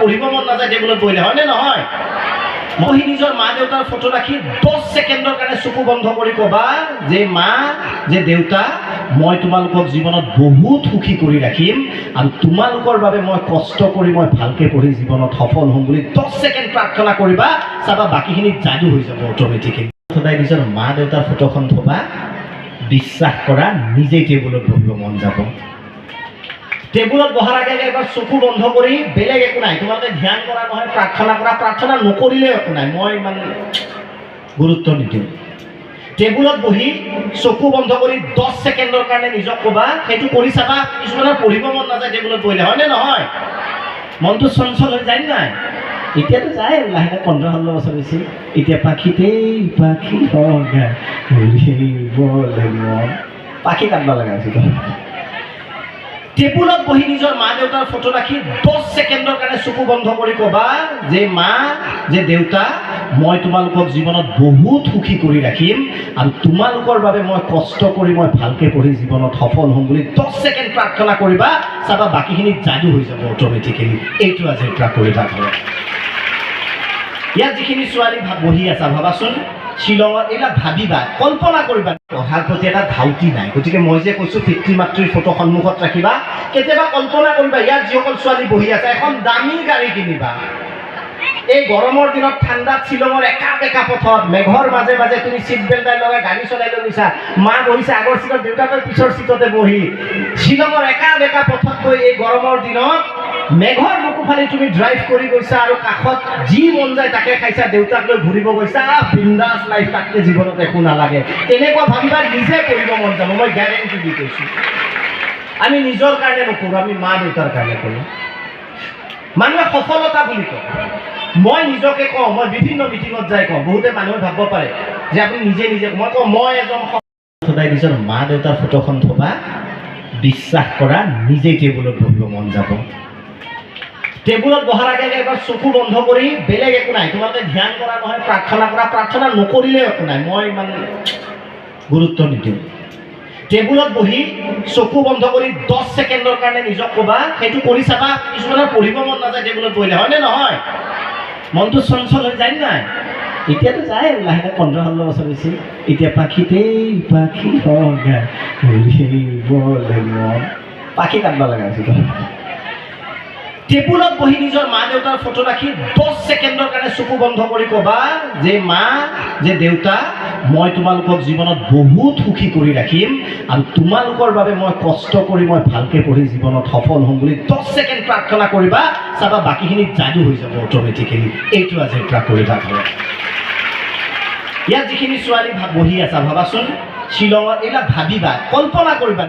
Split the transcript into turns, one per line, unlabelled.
পঢ়িব মন নাযায় টেবুলত বহিলে হয়নে নহয়? মই নিজৰ মা দেউতাৰ ফটো ৰাখি দহ ছেকেণ্ডৰ কাৰণে চকু বন্ধ কৰি ক'বা যে, মা, যে দেউতা, মই তোমালোকক জীৱনত বহুত সুখী কৰি ৰাখিম আৰু তোমালোকৰ বাবে মই কষ্ট কৰি মই ভালকৈ পঢ়ি জীৱনত সফল হ'ম বুলি দহ ছেকেণ্ড প্ৰাৰ্থনা কৰিবা, চাবা বাকীখিনি যাদু হৈ যাব অট'মেটিকেলি সদায় নিজৰ মা দেউতাৰ ফটোখন থবা, বিশ্বাস কৰা, নিজেই টেবুলত বহিব মন যাব। টেবুলত বহাৰ আগে আগে এবাৰ চকু বন্ধ কৰি বেলেগ একো নাই। তোমালোকে ধ্যান কৰা নহয়, প্ৰাৰ্থনা কৰা, প্ৰাৰ্থনা নকৰিলেও একো নাই। মই ইমান গুৰুত্ব নিদিওঁ। টেবুলত বহি চকু বন্ধ কৰি দহ ছেকেণ্ডৰ কাৰণে নিজক ক'বা, সেইটো কৰি চাবা। কিছুমানৰ পঢ়িব মন নাযায় টেবুলত বহিলে। হয়নে নহয়? মনটো চঞ্চল হৈ যায় নাই? এতিয়াতো যায় লাহে লাহে পোন্ধৰ ষোল্ল বছৰ হৈছে। এতিয়া পাখিতেই পাখি পাখি কাটিব লগা হৈছে টেবুলত বহি নিজৰ মা দেউতাৰ ফটো ৰাখি দহ ছেকেণ্ডৰ কাৰণে চকু বন্ধ কৰি ক'বা যে, মা, যে দেউতা, মই তোমালোকক জীৱনত বহুত সুখী কৰি ৰাখিম আৰু তোমালোকৰ বাবে মই কষ্ট কৰি মই ভালকৈ পঢ়ি জীৱনত সফল হ'ম বুলি দহ ছেকেণ্ড প্ৰাৰ্থনা কৰিবা। চাবা, বাকীখিনি যাদু হৈ যাব অট'মেটিকেলি এইটো আজিৰ পৰা কৰিবা ইয়াত যিখিনি ছোৱালী বহি আছা, ভাবাচোন। শ্বিলঙত এইবিলাক ভাবিবা, কল্পনা কৰিবা। পঢ়াৰ প্ৰতি এটা ধাউতি নাই। গতিকে মই যে কৈছোঁ পিতৃ মাতৃৰ ফটো সন্মুখত ৰাখিবা। কেতিয়াবা কল্পনা কৰিবা, ইয়াত যিসকল ছোৱালী বহি আছে, এখন দামী গাড়ী কিনিবা। এই গৰমৰ দিনত ঠাণ্ডাত শ্বিলঙৰ একা বেকা পথত, মেঘৰ মাজে মাজে তুমি চিট বেল্ট লগাই গাড়ী চলাই লৈ গৈছা মা বহিছে আগৰ চিটত দেউতাকৰ পিছৰ চিটতে বহি। শ্বিলঙৰ একা বেকা পথত গৈ এই গৰমৰ দিনত মেঘৰ বুকু তুমি ড্ৰাইভ কৰি গৈছা আৰু কাষত যি মন যায় তাকে খাইছা, দেউতাক লৈ ঘূৰিব গৈছা। বিন্দাছ লাইফ তাতকে জীৱনত একো নালাগে। তেনেকুৱা ভাবিবা নিজে কৰিব মন যাব, মই গেৰেণ্টি দি কৈছোঁ। আমি নিজৰ কাৰণে নকৰোঁ, আমি মা দেউতাৰ কাৰণে কৰোঁ। মানুহে সফলতা বুলি কয়। মই নিজকে কওঁ, মই বিভিন্ন মিটিঙত যাই কওঁ, বহুতে মানুহে ভাবিব পাৰে যে আপুনি নিজে নিজে মই কওঁ, মই এজন সদায় নিজৰ মা দেউতাৰ ফটোখন থবা, বিশ্বাস কৰা নিজেই টেবুলত বহিব মন যাব। টেবুলত বহাৰ আগে আগে এবাৰ চকু বন্ধ কৰি বেলেগ একো নাই। তোমালোকে ধ্যান কৰা নহয়, প্ৰাৰ্থনা কৰা, প্ৰাৰ্থনা নকৰিলেও একো নাই। মই ইমান গুৰুত্ব নিদিওঁ। টেবুলত বহি চকু বন্ধ কৰি দহ ছেকেণ্ডৰ কাৰণে নিজক ক'বা, সেইটো কৰি চাবা, কিছুমানৰ পঢ়িব মন নাযায় টেবুলত বহিলে হয়নে নহয়? মনটো চঞ্চল হৈ যায় নাই? এতিয়াতো যায় লাহে লাহে পোন্ধৰ ষোল্ল বছৰ হৈছে। এতিয়া পাখিতেই পাখি পাখি কাটিব লগা হৈছে টেবুলত বহি নিজৰ মা দেউতাৰ ফটো ৰাখি দহ ছেকেণ্ডৰ কাৰণে চকু বন্ধ কৰি ক'বা যে, মা, যে দেউতা, মই তোমালোকক জীৱনত বহুত সুখী কৰি ৰাখিম আৰু তোমালোকৰ বাবে মই কষ্ট কৰি মই ভালকৈ পঢ়ি জীৱনত সফল হ'ম বুলি দহ ছেকেণ্ড প্ৰাৰ্থনা কৰিবা। চাবা বাকীখিনি যাদু হৈ যাব অট'মেটিকেলি এইটো আজিৰ পৰা কৰিবা ঘৰত ইয়াত যিখিনি ছোৱালী বহি আছা, ভাবাচোন। শ্বিলঙত এইবিলাক ভাবিবা, কল্পনা কৰিবা।